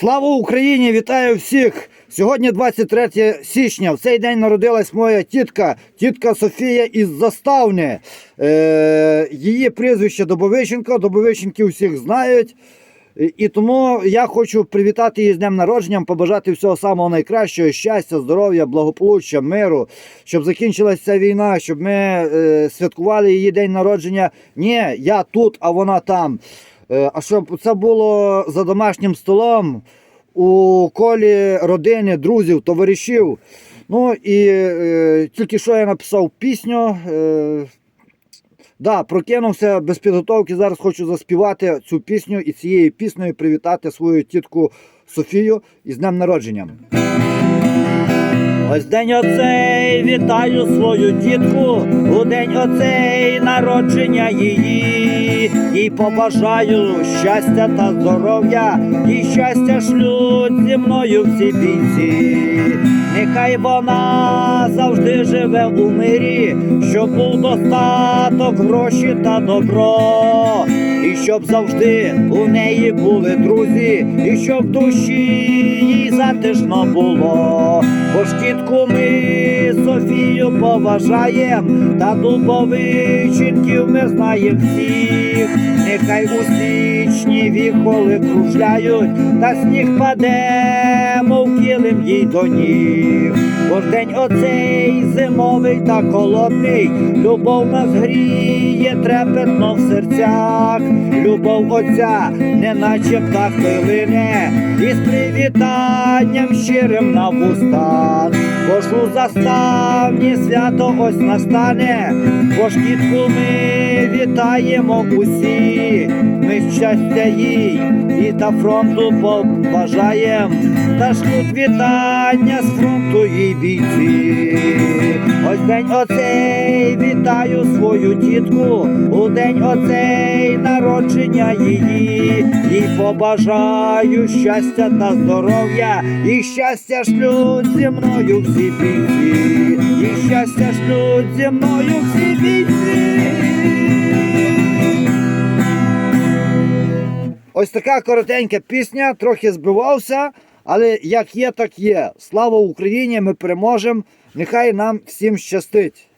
Слава Україні! Вітаю всіх! Сьогодні 23 січня. В цей день народилась моя тітка, тітка Софія із Заставни. Е, її прізвище Добовищенко. Добовищенки всіх знають. І- тому я хочу привітати її з днем народження, побажати всього самого найкращого, щастя, здоров'я, благополуччя, миру, щоб закінчилася ця війна, щоб ми е, святкували її день народження. Ні, я тут, а вона там. Е, а щоб це було за домашнім столом у колі родини, друзів, товаришів. Ну і е, тільки що я написав пісню. Е, Да, прокинувся без підготовки. Зараз хочу заспівати цю пісню і цією піснею привітати свою тітку Софію із днем народження. Ось день оцей вітаю свою тітку, у день оцей народження її, і побажаю щастя та здоров'я, і щастя шлють зі мною всі бійці. Нехай вона завжди живе у мирі, щоб був достаток, гроші та добро. І щоб завжди у неї були друзі, і щоб в душі їй затишно було. Бо ж тітку Софію поважаєм, та дубовиченків ми знаєм всіх. Нехай у січні віхоли кружляють, та сніг паде, мов килим їй до ніг. Бо день оцей зимовий та холодний, любов нас гріє трепетно в серцях, любов отця, неначе птах хвилине, із привітанням щирим на вустах. Бо ж у заставні свято ось настане, бо шкітку кітку ми вітаємо усі, ми щастя їй і та фронту побажаєм, та шлють вітання з фронту їй бійці. Ось день оцей вітаю свою тітку, у день оцей народження її, їй побажаю щастя та здоров'я, і щастя шлють зі мною всі бійці, і щастя шлють зі мною всі бійці. Ось така коротенька пісня, трохи збивався, але як є, так є. Слава Україні! Ми переможемо. Нехай нам всім щастить.